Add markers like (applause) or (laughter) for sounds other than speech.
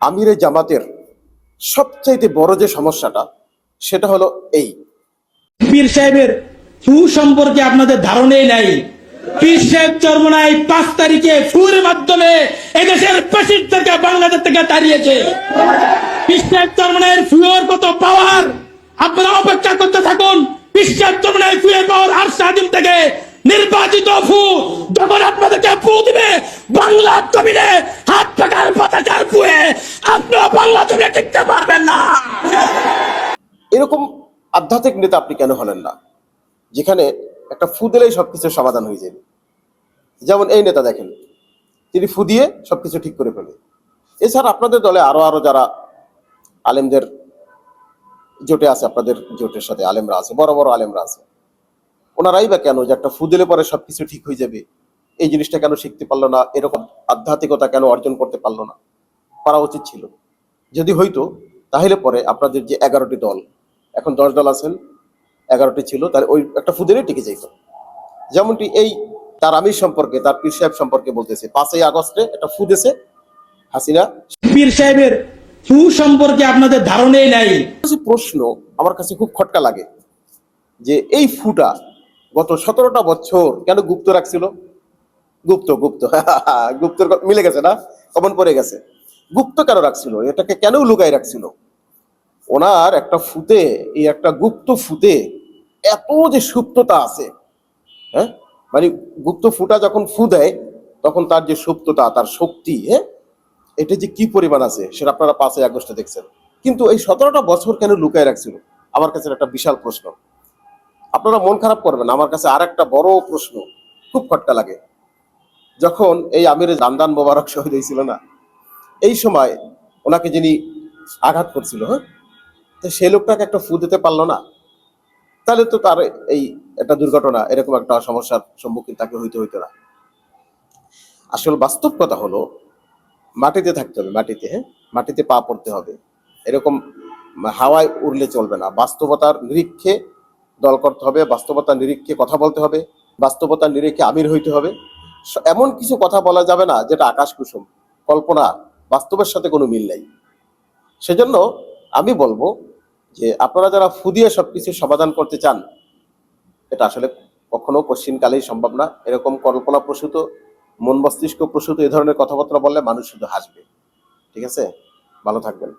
আমিরে জামাতের সবচাইতে বড় যে সমস্যাটা, সেটা হলো এই। পীর সাহেবের ফু সম্পর্কে আপনাদের ধারণাই নাই। পীর সাহেব পাঁচ তারিখে ফুর মাধ্যমে এদেশের বাংলাদেশ থেকে তাড়িয়েছে। পীর সাহেব ফুয়ের কত পাওয়ার আপনারা অপেক্ষা করতে থাকুন। পীর সাহেব ফুয়ের পাওয়ার আর স্বাধীন থেকে নির্বাচিত ফু। যখন আপনাদেরকে ফু দিবে বাংলা জমিনে হাত পাকার টিকতে পারবেন না। এরকম আধ্যাত্মিক নেতা আপনি কেন হলেন না? যেখানে একটা ফু দিলেই সবকিছুর সমাধান হয়ে যাবে। যেমন এই নেতা দেখেন, তিনি ফু দিয়ে সবকিছু ঠিক করে ফেলে। এছাড়া আপনাদের দলে আরও আরও যারা আলেমদের জোটে আছে, আপনাদের জোটের সাথে আলেমরা আছে, বড় বড় আলেমরা আছে, ওনারাই বা কেন যে একটা ফু দিলে পরে সবকিছু ঠিক হয়ে যাবে? এই জিনিসটা কেন শিখতে পারল না? এরকম আধ্যাত্মিকতা কেন অর্জন করতে পারল না? পারা উচিত ছিল। যদি হইতো তাহলে পরে আপনাদের যে এগারোটি দল এখন দশ দল আছেন এগারোটি ছিল তাহলে ওই একটা ফুদেরই টিকে যাইত। যেমনটি এই তার আমির সম্পর্কে তার পীর সাহেব সম্পর্কে বলতেছে পাঁচই আগস্টে একটা ফু দিয়েছে হাসিনা পীর সাহেবের ফু সম্পর্কে আপনাদের ধারণাই নাই। কিছু প্রশ্ন আমার কাছে খুব খটকা লাগে যে এই ফুটা গত সতেরোটা বছর কেন গুপ্ত রাখছিল? গুপ্ত গুপ্ত (laughs) গুপ্তর মিলে গেছে না? কমন পড়ে গেছে। গুপ্ত কেন রাখছিল? এটাকে কেন লুকাই রাখছিল? ওনার একটা ফুতে, এই একটা গুপ্ত ফুতে এত যে সুপ্ততা আছে হ্যাঁ? মানে গুপ্ত ফুটা যখন ফু দেয়, তখন তার যে সুপ্ততা, তার শক্তি হ্যাঁ? এটা যে কি পরিমাণ আছে, সেটা আপনারা পাঁচই আগস্টে দেখছেন। কিন্তু এই সতেরোটা বছর কেন লুকায় রাখছিল? আমার কাছে একটা বিশাল প্রশ্ন। আপনারা মন খারাপ করবেন, আমার কাছে আর একটা বড় প্রশ্ন, খুব খটকা লাগে। যখন এই আমির রামদান মোবারক শহীদ হয়েছিল না এই সময় ওনাকে যিনি আঘাত করছিল হ্যাঁ তো সেই লোকটাকে একটা ফু দিতে পারল না। তাহলে তো তার এই একটা দুর্ঘটনা, এরকম একটা সমস্যার সম্মুখীন তাকে হইতে হইতো না। আসল বাস্তব কথা হলো, মাটিতে থাকতে হবে, মাটিতে হ্যাঁ মাটিতে পা পড়তে হবে। এরকম হাওয়ায় উড়লে চলবে না। বাস্তবতার নিরীক্ষে দল করতে হবে, বাস্তবতার নিরীক্ষে কথা বলতে হবে, বাস্তবতার নিরীক্ষে আমির হইতে হবে। এমন কিছু কথা বলা যাবে না যেটা আকাশ কুসুম কল্পনা বাস্তবের সাথে কোনো মিল নেই। সেজন্য আমি বলব যে আপনারা যারা ফুদিয়ে সব কিছু সমাধান করতে চান, এটা আসলে কখনো কশ্চিনকালেই সম্ভব না। এরকম কল্পনা প্রসূত, মন মস্তিষ্ক প্রসূত এ ধরনের কথাবার্তা বললে মানুষ শুধু হাসবে। ঠিক আছে? ভালো থাকবেন।